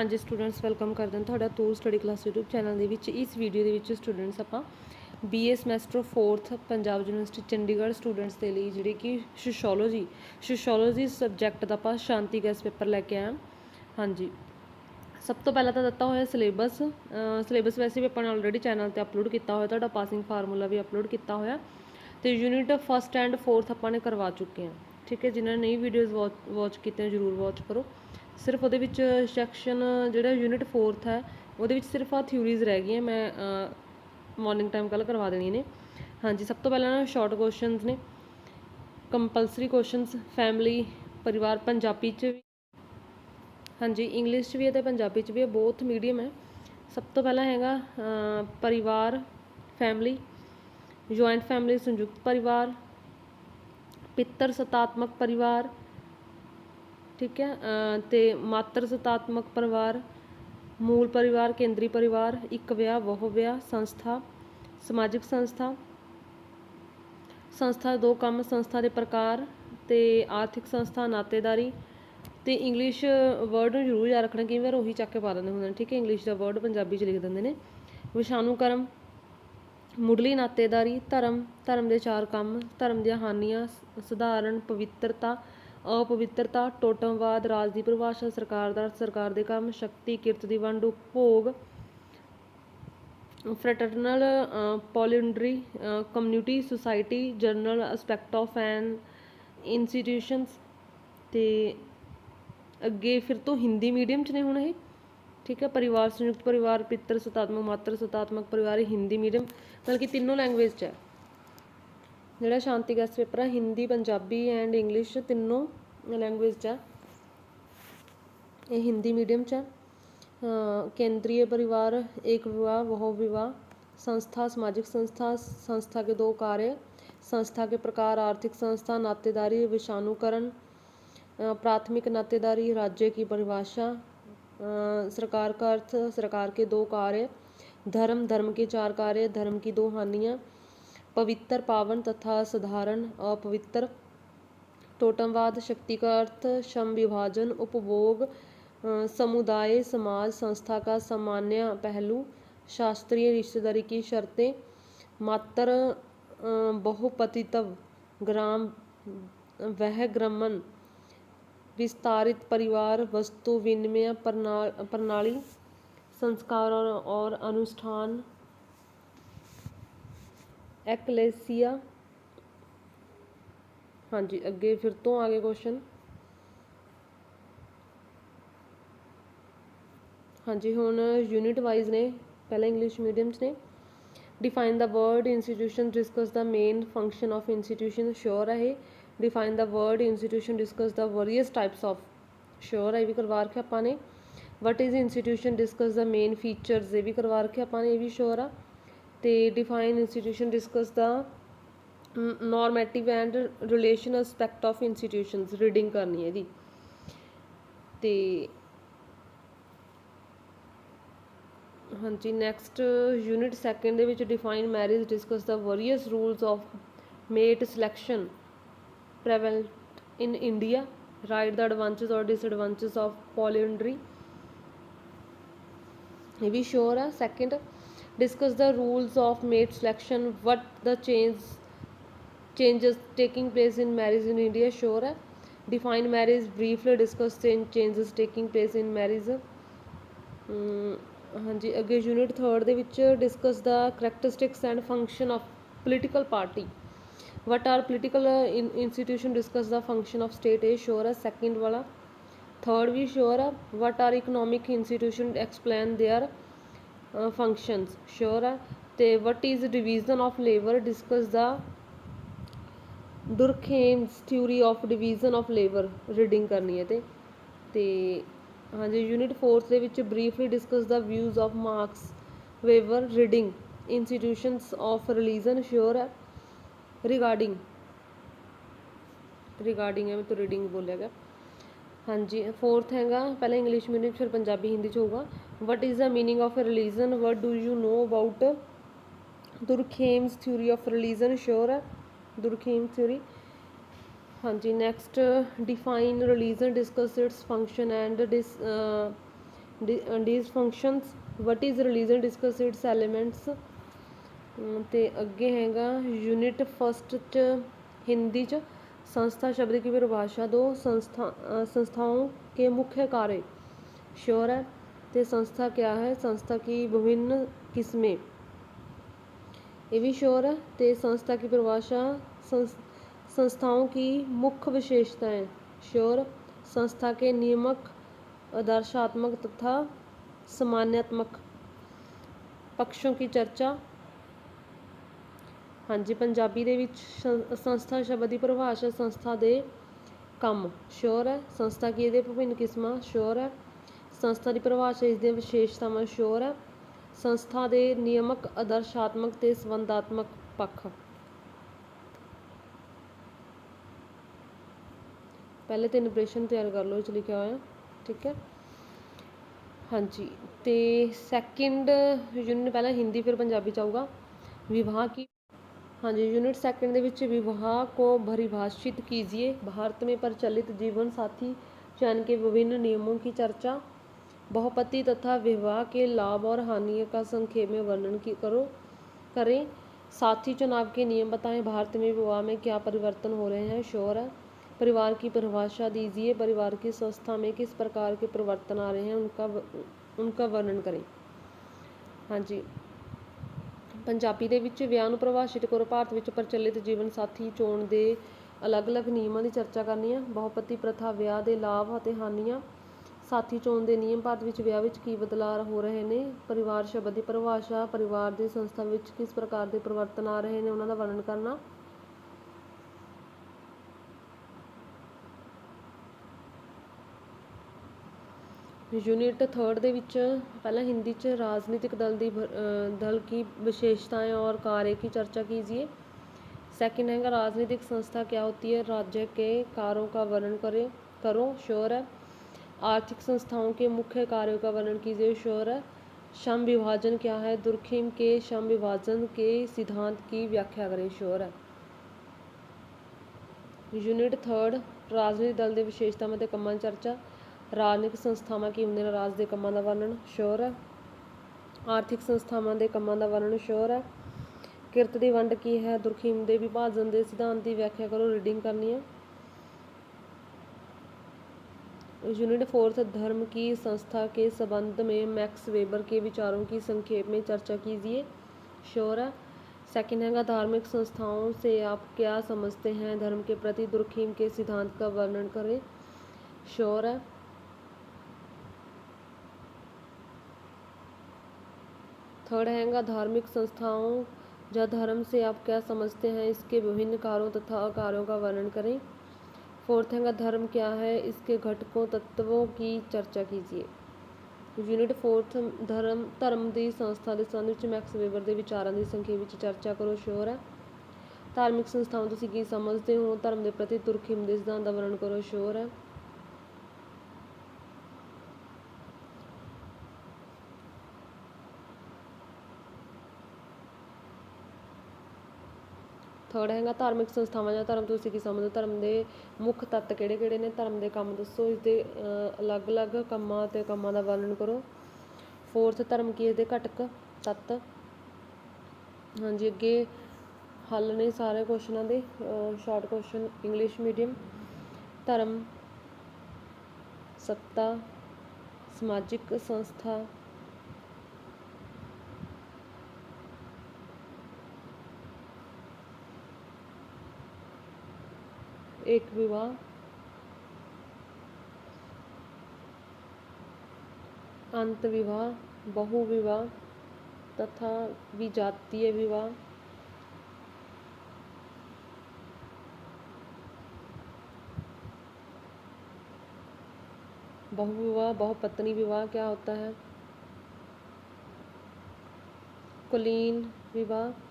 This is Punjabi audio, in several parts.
ਹਾਂਜੀ ਸਟੂਡੈਂਟਸ ਵੈਲਕਮ ਕਰਦੇ ਹਾਂ ਤੁਹਾਡਾ ਤੂਰ ਸਟੱਡੀ ਕਲਾਸ YouTube ਚੈਨਲ ਦੇ ਵਿੱਚ। ਇਸ ਵੀਡੀਓ ਦੇ ਵਿੱਚ ਸਟੂਡੈਂਟਸ ਆਪਾਂ BA semester 4th Punjab university Chandigarh students ਦੇ ਲਈ ਜਿਹੜੇ ਕਿ ਸੋਸ਼ੀਓਲੋਜੀ ਸੋਸ਼ੀਓਲੋਜੀ ਸਬਜੈਕਟ ਦਾ ਆਪਾਂ ਸ਼ਾਂਤੀ ਗੈਸ ਪੇਪਰ ਲੈ ਕੇ ਆਏ ਹਾਂਜੀ। ਸਭ ਤੋਂ ਪਹਿਲਾਂ ਤਾਂ ਦਿੱਤਾ ਹੋਇਆ ਸਿਲੇਬਸ ਸਿਲੇਬਸ ਵੈਸੇ ਵੀ ਆਪਾਂ ਨੇ ਆਲਰੇਡੀ ਚੈਨਲ ਤੇ ਅਪਲੋਡ ਕੀਤਾ ਹੋਇਆ, ਤੁਹਾਡਾ ਪਾਸਿੰਗ ਫਾਰਮੂਲਾ ਵੀ ਅਪਲੋਡ ਕੀਤਾ ਹੋਇਆ। ਤੇ ਯੂਨਿਟ ਫਸਟ ਐਂਡ ਫੋਰਥ ਆਪਾਂ ਨੇ ਕਰਵਾ ਚੁੱਕੇ ਹਾਂ। ਠੀਕ ਹੈ, ਜਿਨ੍ਹਾਂ ਨੇ ਨਹੀਂ ਵੀਡੀਓਜ਼ ਵਾਚ ਕੀਤੀਆਂ, ਜਰੂਰ ਵਾਚ ਕਰੋ। ਸਿਰਫ ਉਹਦੇ ਵਿੱਚ ਸੈਕਸ਼ਨ ਜਿਹੜਾ ਯੂਨਿਟ 4th ਹੈ, ਉਹਦੇ ਵਿੱਚ ਸਿਰਫ ਆ ਥਿਊਰੀਜ਼ ਰਹਿ ਗਈਆਂ, ਮੈਂ ਮਾਰਨਿੰਗ ਟਾਈਮ ਕੱਲ ਕਰਵਾ ਦੇਣੀ ਨੇ। ਹਾਂਜੀ, ਸਭ ਤੋਂ ਪਹਿਲਾਂ ਸ਼ਾਰਟ ਕੁਐਸਚਨਸ ਨੇ। ਕੰਪਲਸਰੀ ਕੁਐਸਚਨਸ ਫੈਮਿਲੀ ਪਰਿਵਾਰ, ਪੰਜਾਬੀ ਚ ਵੀ। ਹਾਂਜੀ ਇੰਗਲਿਸ਼ 'ਚ ਵੀ ਹੈ ਤੇ ਪੰਜਾਬੀ 'ਚ ਵੀ ਹੈ, ਬਹੁਤ ਮੀਡੀਅਮ ਹੈ। ਸਭ ਤੋਂ ਪਹਿਲਾਂ ਹੈਗਾ ਪਰਿਵਾਰ ਫੈਮਿਲੀ ਜੁਆਇੰਟ ਫੈਮਿਲੀ ਸੰਯੁਕਤ ਪਰਿਵਾਰ ਪਿੱਤਰ ਸਤਾਤਮਕ ਪਰਿਵਾਰ ਠੀਕ ਹੈ ਅ, ਤੇ ਮਾਤਰ ਸਤਾਤਮਕ ਪਰਿਵਾਰ ਮੂਲ ਪਰਿਵਾਰ ਕੇਂਦਰੀ ਪਰਿਵਾਰ ਇੱਕ ਵਿਆਹ ਬਹੁ ਵਿਆਹ ਸੰਸਥਾ ਸਮਾਜਿਕ ਸੰਸਥਾ। ਸੰਸਥਾ ਦੋ ਕੰਮ ਸੰਸਥਾ ਦੇ ਪ੍ਰਕਾਰ ਤੇ ਆਰਥਿਕ ਸੰਸਥਾ ਨਾਤੇਦਾਰੀ ਤੇ ਇੰਗਲਿਸ਼ ਵਰਡ ਨੂੰ ਜ਼ਰੂਰ ਯਾਦ ਰੱਖਣਾ ਕਈ ਵਾਰ ਉਹੀ ਚੱਕ ਕੇ ਪਾ ਦਿੰਦੇ ਹੁੰਦੇ ਨੇ ਠੀਕ ਹੈ ਇੰਗਲਿਸ਼ ਦਾ ਵਰਡ ਪੰਜਾਬੀ 'ਚ ਲਿਖ ਦਿੰਦੇ ਨੇ। ਵਿਸ਼ਾਣੂ ਕਰਮ ਮੁੱਢਲੀ ਨਾਤੇਦਾਰੀ, ਧਰਮ ਧਰਮ ਦੇ ਚਾਰ ਕੰਮ, ਧਰਮ ਦੀਆਂ ਹਾਨੀਆਂ ਸਧਾਰਨ ਪਵਿੱਤਰਤਾ, ਅਪਵਿੱਤਰਤਾ, ਟੋਟਮਵਾਦ, ਰਾਜ ਦੀ ਪਰਿਭਾਸ਼ਾ, ਸਰਕਾਰ ਦਾ, ਸਰਕਾਰ ਦੇ ਕੰਮ, ਸ਼ਕਤੀ, ਕਿਰਤ ਦੀ ਵੰਡ, ਉਪਭੋਗ, fraternal polyandry community, society, general aspect of an institutions ਤੇ ਅੱਗੇ ਫਿਰ ਤੋਂ ਹਿੰਦੀ ਮੀਡੀਅਮ ਚ ਨੇ ਹੁਣ ਇਹ, ਠੀਕ ਹੈ? ਪਰਿਵਾਰ ਸੰਯੁਕਤ ਪਰਿਵਾਰ, ਪਿੱਤਰ, ਸਤਾਤਮਕ, ਮਾਤਰ, ਸਤਾਤਮਕ ਪਰਿਵਾਰ ਹਿੰਦੀ ਮੀਡੀਅਮ। ਮਤਲਬ ਕਿ ਤਿੰਨੋਂ ਲੈਂਗੁਏਜ ਚ ਹੈ ਜਿਹੜਾ ਸ਼ਾਂਤੀ ਗੈਸ ਪੇਪਰ ਹੈ ਹਿੰਦੀ ਪੰਜਾਬੀ ਐਂਡ ਇੰਗਲਿਸ਼ ਤਿੰਨੋਂ ਲੈਂਗੁਏਜ ਚ ਹੈ ਇਹ ਹਿੰਦੀ मीडियम ਚ है अ, केंद्रीय परिवार एक विवाह बहु विवाह संस्था सामाजिक संस्था संस्था के दो कार्य संस्था के प्रकार आर्थिक संस्था नातेदारी विषाणुकरण अ, प्राथमिक नातेदारी राज्य की परिभाषा अ, सरकार का अर्थ सरकार के दो कार्य धर्म धर्म के चार कार्य, धर्म की दो हानियाँ, पवित्र पावन तथा साधारण अपवित्र। टोटमवाद शक्ति का अर्थ श्रम विभाजन, उपभोग समुदाय, समाज, संस्था का सामान्य पहलू, शास्त्रीय रिश्तेदारी की शर्तें, मात्र बहुपतित्व, ग्राम, वह ग्रमन, विस्तारित परिवार, वस्तु, विनिमय प्रणाली। संस्कार और, और अनुष्ठान एक्लेसिया हाँ जी अगे फिर तो आगे क्वेश्चन ਹਾਂਜੀ ਹੁਣ ਯੂਨਿਟ ਵਾਈਜ਼ ਨੇ ਪਹਿਲਾਂ ਇੰਗਲਿਸ਼ ਮੀਡੀਅਮ 'ਚ ਨੇ define the word institution discuss the main function of institution sure ਹੈ ਇਹ define the word institution discuss the various types of sure ਹੈ ਇਹ ਵੀ ਕਰਵਾ ਰੱਖਿਆ ਆਪਾਂ ਨੇ What is institution discuss the main features ਇਹ ਵੀ ਕਰਵਾ ਰੱਖਿਆ ਆਪਾਂ ਨੇ, ਇਹ ਵੀ ਸ਼ੋਰ ਆ। ਤੇ define institution discuss the normative and relation aspect of institutions reading ਕਰਨੀ ਹੈ ਇਹਦੀ। ਤੇ ਹਾਂਜੀ ਨੈਕਸਟ ਯੂਨਿਟ ਸੈਕੰਡ ਦੇ ਵਿੱਚ define marriage discuss the various rules of mate selection prevalent in India write the advantages or disadvantages of polyandry ਇਹ ਵੀ ਸ਼ੋਰ ਆ second discuss the rules of mate selection what the change changes taking place in marriage in India sure ਆ define marriage briefly discuss changes taking place in marriage ਹਾਂਜੀ ਅੱਗੇ ਯੂਨਿਟ 3 ਦੇ ਵਿੱਚ discuss the characteristics and function of political party what are political institution discuss the function of state ਇਹ ਸ਼ੋਰ ਹੈ ਸੈਕਿੰਡ ਵਾਲਾ third we sure up what are economic institution explain their uh, functions sure up ਤੇ what is division of labor discuss the Durkheim's theory of division of labour reading ਕਰਨੀ ਹੈ ਤੇ ਤੇ ਹਾਂਜੀ ਯੂਨਿਟ 4 ਦੇ ਵਿੱਚ briefly discuss the views of Marx Weber reading institutions of religion sure regarding regarding ਹੈ ਮੈਂ ਤਾਂ ਰੀਡਿੰਗ ਬੋਲਿਆ ਗਿਆ ਹਾਂਜੀ ਫੋਰਥ ਹੈਗਾ, ਪਹਿਲਾਂ ਇੰਗਲਿਸ਼ ਮੀਡੀਅਮ ਫਿਰ ਪੰਜਾਬੀ, ਹਿੰਦੀ ਚ ਹੋਊਗਾ। What is the meaning of religion what do you know about Durkheim's theory of religion sure ਹੈ ਦੁਰਖੇਮ ਥਿਊਰੀ ਹਾਂਜੀ next define religion discuss its function and this these functions. What is religion discuss its elements um ਤੇ ਅੱਗੇ ਹੈਗਾ ਯੂਨਿਟ ਫਸਟ ਚ, ਹਿੰਦੀ ਚ। संस्था शब्द की परिभाषा दो संस्था अ, संस्थाओं के मुख्य कार्य श्योर है तो संस्था क्या है संस्था की विभिन्न किस्में ये भी श्योर है तो संस्था की परिभाषा संस, संस्थाओं की मुख्य विशेषताएं श्योर संस्था के नियमक आदर्शात्मक तथा सामान्यात्मक पक्षों की चर्चा ਹਾਂਜੀ, ਪੰਜਾਬੀ ਦੇ ਵਿੱਚ ਸੰਸਥਾ ਸ਼ਬਦ ਦੀ ਪਰਿਭਾਸ਼ਾ ਸੰਸਥਾ ਦੇ ਕੰਮ। ਸ਼ੋਰ ਹੈ। ਸੰਸਥਾ ਕੀ ਦੇ ਭਿੰਨ ਕਿਸਮਾਂ। ਸ਼ੋਰ ਹੈ। ਸੰਸਥਾ ਦੀ ਪਰਿਭਾਸ਼ਾ ਇਸ ਦੀਆਂ ਵਿਸ਼ੇਸ਼ਤਾਵਾਂ ਸ਼ੋਰ ਹੈ। ਸੰਸਥਾ ਦੇ ਨਿਯਮਕ, ਆਦਰਸ਼ਾਤਮਕ ਤੇ ਸੰਬੰਧਾਤਮਕ ਪੱਖ। ਪਹਿਲੇ ਤਿੰਨ ਪ੍ਰਸ਼ਨ ਤਿਆਰ ਕਰ ਲਓ ਇਹ ਲਿਖਿਆ ਹੋਇਆ। ਠੀਕ ਹੈ? ਹਾਂਜੀ। ਤੇ ਸੈਕਿੰਡ ਯੂਨਿਟ ਪਹਿਲਾਂ ਹਿੰਦੀ, ਫਿਰ ਪੰਜਾਬੀ ਚ ਆਊਗਾ। ਵਿਵਾਹ ਕੀ हाँ जी यूनिट सेकंड ਦੇ ਵਿੱਚ विवाह को परिभाषित कीजिए भारत में प्रचलित जीवन साथी चयन के विभिन्न नियमों की चर्चा बहुपति तथा विवाह के लाभ और हानि का संक्षेप में वर्णन की करो करें साथी चुनाव के नियम बताएं भारत में विवाह में क्या परिवर्तन हो रहे हैं शोर है परिवार की परिभाषा दीजिए परिवार की संस्था में किस प्रकार के परिवर्तन आ रहे हैं उनका व- उनका वर्णन करें हाँ जी ਪੰਜਾਬੀ ਦੇ ਵਿੱਚ ਵਿਆਹ ਨੂੰ ਪਰਿਭਾਸ਼ਿਤ ਕਰੋ, ਭਾਰਤ ਵਿੱਚ ਪ੍ਰਚਲਿਤ ਜੀਵਨ ਸਾਥੀ ਚੋਣ ਦੇ ਅਲੱਗ-ਅਲੱਗ ਨਿਯਮਾਂ ਦੀ ਚਰਚਾ ਕਰਨੀ ਹੈ ਬਹੁਪਤੀ ਪ੍ਰਥਾ, ਵਿਆਹ ਦੇ ਲਾਭ ਅਤੇ ਹਾਨੀਆਂ। ਸਾਥੀ ਚੋਣ ਦੇ ਨਿਯਮ, ਭਾਰਤ ਵਿੱਚ ਵਿਆਹ ਵਿੱਚ ਕੀ ਬਦਲਾਅ ਹੋ ਰਹੇ ਨੇ? ਪਰਿਵਾਰ ਸ਼ਬਦ ਦੀ ਪਰਿਭਾਸ਼ਾ, ਪਰਿਵਾਰ ਦੀ ਸੰਸਥਾ ਵਿੱਚ ਕਿਸ ਪ੍ਰਕਾਰ ਦੇ ਪਰਿਵਰਤਨ ਆ ਰਹੇ ਨੇ? ਉਹਨਾਂ ਦਾ ਵਰਣਨ ਕਰਨਾ। यूनिट थर्ड ਦੇ ਵਿੱਚ ਪਹਿਲਾਂ ਹਿੰਦੀ ਚ राजनीतिक दल ਦੀ भ- अ, दल की विशेषताएं और कार्य की चर्चा कीजिए सेकंड है राजनीतिक संस्था क्या होती है राज्य के कार्यों का वर्णन करें करो श्योर है आर्थिक संस्थाओं के मुख्य कार्यों का वर्णन कीजिए श्योर है श्रम विभाजन क्या है दुर्खिम के श्रम विभाजन के सिद्धांत की व्याख्या करें श्योर है ਯੂਨਿਟ 3 ਰਾਜਨੀਤਿਕ ਦਲ ਦੇ ਵਿਸ਼ੇਸ਼ਤਾਵਾਂ ਤੇ ਕੰਮਾਂ ਦੀ ਚਰਚਾ ਰਾਜਨੀਤਿਕ ਸੰਸਥਾਵਾਂ ਕੀ ਹੁੰਦੀਆਂ ਨੇ ਰਾਜ ਦੇ ਕੰਮਾਂ ਦਾ ਵਰਣਨ ਸ਼ੋਰ ਹੈ ਆਰਥਿਕ ਸੰਸਥਾਵਾਂ ਦੇ ਕੰਮਾਂ ਦਾ ਵਰਣਨ ਸ਼ੋਰ ਹੈ ਕਿਰਤ ਦੀ ਵੰਡ ਕੀ ਹੈ ਦੁਰਖੀਮ ਦੇ ਵਿਭਾਜਨ ਦੇ ਸਿਧਾਂਤ ਦੀ ਵਿਆਖਿਆ ਕਰੋ रीडिंग करनी है यूनिट फोर्थ धर्म की संस्था के संबंध में मैक्स वेबर के विचारों की संक्षेप में चर्चा कीजिए श्योर है सेकंड हैगा धार्मिक संस्थाओं से आप क्या समझते हैं धर्म के प्रति दुर्खीम के सिद्धांत का वर्णन करें श्योर है थर्ड हैगा धार्मिक संस्थाओं या धर्म से आप क्या समझते हैं इसके विभिन्न कार्यों तथा अकार्यों का वर्णन करें फोर्थ हैगा धर्म क्या है इसके घटकों तत्वों की चर्चा कीजिए ਯੂਨਿਟ 4th ਧਰਮ ਧਰਮ ਦੀ ਸੰਸਥਾ ਦੇ ਸੰਬੰਧ ਵਿੱਚ ਮੈਕਸ ਵੇਬਰ ਦੇ ਵਿਚਾਰਾਂ ਦੀ ਸੰਖੇਪ ਵਿੱਚ ਚਰਚਾ ਕਰੋ ਸ਼ੋਰ ਹੈ ਧਾਰਮਿਕ ਸੰਸਥਾਵਾਂ ਤੁਸੀਂ ਕੀ ਸਮਝਦੇ ਹੋ ਧਰਮ ਦੇ ਪ੍ਰਤੀ ਤੁਰਖਿਮ ਦੇ ਸਿਧਾਂਤ ਦਾ ਵਰਣਨ ਕਰੋ ਸ਼ੋਰ ਹੈ ਥਰਡ ਹੈਗਾ ਧਾਰਮਿਕ ਸੰਸਥਾਵਾਂ ਜਾਂ ਧਰਮ ਤੁਸੀਂ ਕੀ ਸਮਝਦੇ ਹੋ? ਧਰਮ ਦੇ ਮੁੱਖ ਤੱਤ ਕਿਹੜੇ ਕਿਹੜੇ ਨੇ? ਧਰਮ ਦੇ ਕੰਮ ਦੱਸੋ, ਇਸ ਦੇ ਅਲੱਗ-ਅਲੱਗ ਕੰਮਾਂ ਅਤੇ ਕੰਮਾਂ ਦਾ ਵਰਣਨ ਕਰੋ। ਫੋਰਥ, ਧਰਮ ਕੀ ਇਸ ਦੇ ਘਟਕ, ਤੱਤ। ਹਾਂਜੀ, ਅੱਗੇ ਹੱਲ ਨੇ ਸਾਰੇ ਕੁਐਸਚਨਾਂ ਦੇ ਸ਼ਾਰਟ ਕੁਐਸਚਨ ਇੰਗਲਿਸ਼ ਮੀਡੀਅਮ ਧਰਮ, ਸੱਤਾ, ਸਮਾਜਿਕ ਸੰਸਥਾ एक विवाह। अंत विवाह, बहु विवाह, तथा विजातीय विवाह। बहु विवाह बहुपत्नी विवाह क्या होता है? कुलीन विवाह।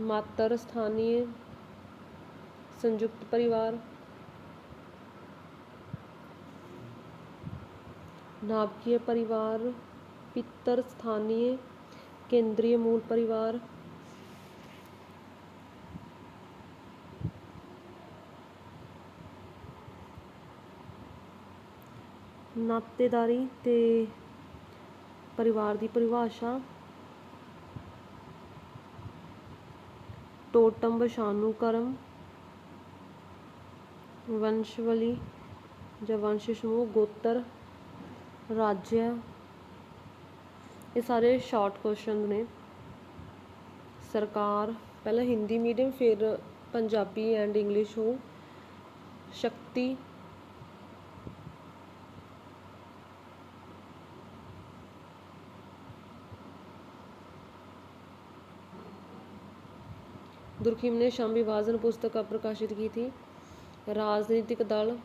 मातर स्थानीय संयुक्त परिवार नाभिकीय परिवार पितर स्थानीय केंद्रीय मूल परिवार ਨਾਤੇਦਾਰੀ ਤੇ ਪਰਿਵਾਰ ਦੀ ਪਰਿਭਾਸ਼ਾ ਟੋਟਮ ਵਸ਼ਾਨੂ ਕਰਮ ਵੰਸ਼ਵਲੀ ਜਾਂ ਵੰਸ਼ ਸਮੂਹ ਗੋਤਰ ਰਾਜ ਇਹ ਸਾਰੇ ਸ਼ਾਰਟ ਕੁਐਸਚਨ ਨੇ। ਸਰਕਾਰ, ਪਹਿਲਾਂ ਹਿੰਦੀ ਮੀਡੀਅਮ ਫਿਰ ਪੰਜਾਬੀ ਐਂਡ ਇੰਗਲਿਸ਼ ਹੋ। ਸ਼ਕਤੀ दुर्खिम ने शाम विभाजन पुस्तक कब प्रकाशित की थी राजनीतिक दल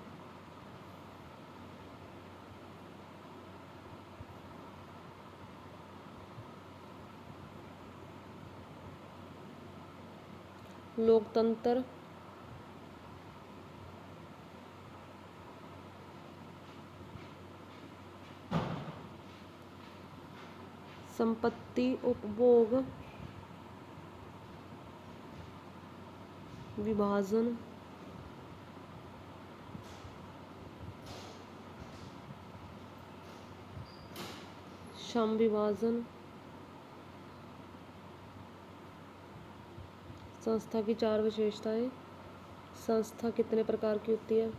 लोकतंत्र संपत्ति उपभोग विभाजन। श्रम विभाजन। संस्था की चार विशेषताएँ। संस्था कितने प्रकार की होती है?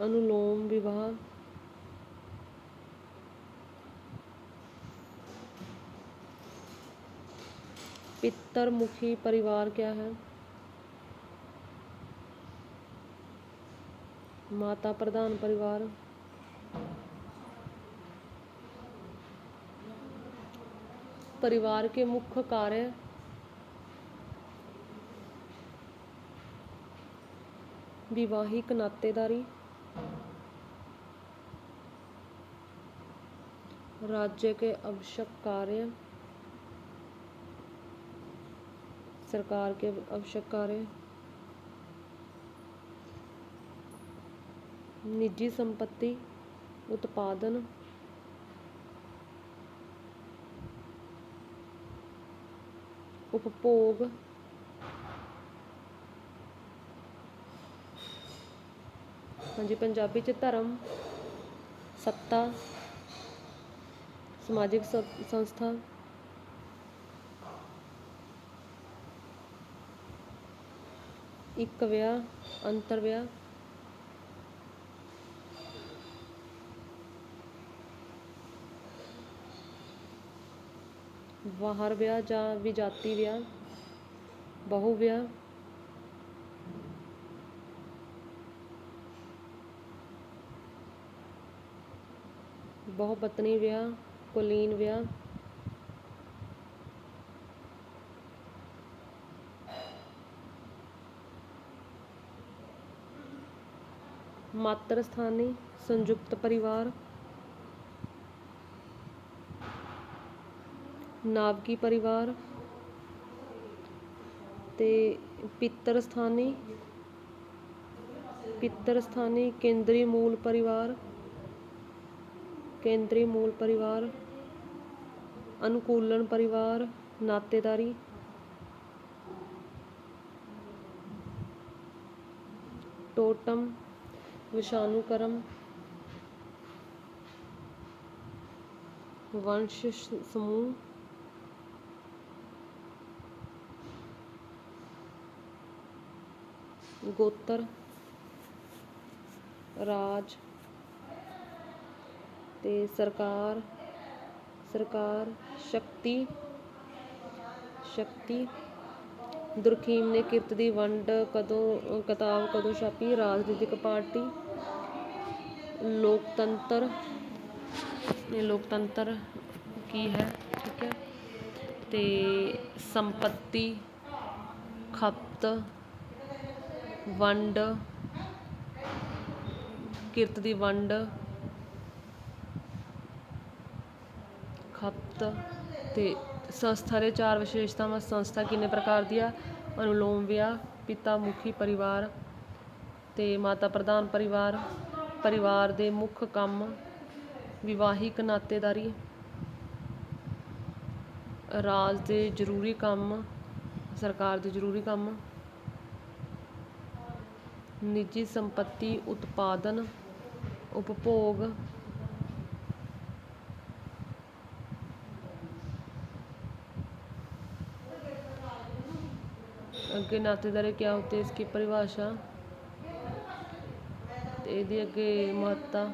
अनुलोम विवाह पितरमुखी परिवार क्या है? माता प्रधान परिवार। परिवार के मुख्य कार्य। विवाहिक नातेदारी। राज्य के आवश्यक कार्य। सरकार के आवश्यक कार्य निजी संपत्ति उत्पादन उपभोग ਹਾਂਜੀ ਪੰਜਾਬੀ ਚ ਧਰਮ ਸੱਤਾ ਸਮਾਜਿਕ ਸ- ਸੰਸਥਾ ਇੱਕ ਵਿਆਹ, ਅੰਤਰ ਵਿਆਹ। ਬਾਹਰ ਵਿਆਹ ਜਾਂ ਵਿਜਾਤੀ ਵਿਆਹ, ਬਹੁ ਵਿਆਹ। ਬਹੁ ਪਤਨੀ ਵਿਆਹ, ਕੁਲੀਨ ਮਾਤਰ ਸਥਾਨੀ ਸੰਯੁਕਤ ਪਰਿਵਾਰ। ਨਾਵਕੀ ਪਰਿਵਾਰ। ਤੇ ਪਿੱਤਰ ਸਥਾਨੀ। ਪਿੱਤਰ ਸਥਾਨੀ ਕੇਂਦਰੀ ਮੂਲ ਪਰਿਵਾਰ। ਕੇਂਦਰੀ ਮੂਲ ਪਰਿਵਾਰ। ਅਨੁਕੂਲਨ ਪਰਿਵਾਰ, ਨਾਤੇਦਾਰੀ। ਟੋਟਮ ਵਿਸ਼ਾਨੁਕਰਮ ਵੰਸ਼ ਸਮੂਹ ਗੋਤਰ ਰਾਜ ਤੇ ਸਰਕਾਰ ਸਰਕਾਰ ਸ਼ਕਤੀ ਸ਼ਕਤੀ ਦੁਰਖੀਮ ਨੇ ਕਿਰਤ ਦੀ ਵੰਡ ਕਦੋਂ, ਕਿਤਾਬ ਕਦੋਂ ਛਾਪੀ? ਰਾਜਨੀਤਿਕ ਪਾਰਟੀ, ਲੋਕਤੰਤਰ, ਇਹ ਲੋਕਤੰਤਰ ਕੀ ਹੈ? ਠੀਕ ਹੈ। ਤੇ ਸੰਪਤੀ, ਖਪਤ, ਵੰਡ, ਕਿਰਤ ਦੀ ਵੰਡ, ਖਪਤ ਤੇ ਸੰਸਥਾ ਦੇ ਚਾਰ ਵਿਸ਼ੇਸ਼ਤਾਵਾਂ, ਸੰਸਥਾ ਕਿੰਨੇ ਪ੍ਰਕਾਰ ਦੀ ਆ? ਅਨੁਲੋਮ ਵਿਆਹ, ਪਿਤਾ, ਮੁਖੀ, ਪਰਿਵਾਰ ਤੇ ਮਾਤਾ ਪ੍ਰਧਾਨ ਪਰਿਵਾਰ। ਪਰਿਵਾਰ ਦੇ ਮੁੱਖ ਕੰਮ ਵਿਵਾਹਿਕ ਨਾਤੇਦਾਰੀ, ਰਾਜ ਦੇ ਜ਼ਰੂਰੀ ਕੰਮ, ਸਰਕਾਰ ਦੇ ਜ਼ਰੂਰੀ ਕੰਮ, ਨਿੱਜੀ ਸੰਪਤੀ ਉਤਪਾਦਨ, ਉਪਭੋਗ ਅੱਗੇ ਨਾਤੇਦਾਰੀ ਕਿਆ ਹੋਤੇ ਹੈ ਇਸकी ਪਰਿਭਾਸ਼ਾ? ਤੇ ਇਹਦੀ ਅੱਗੇ ਮਹੱਤਤਾ।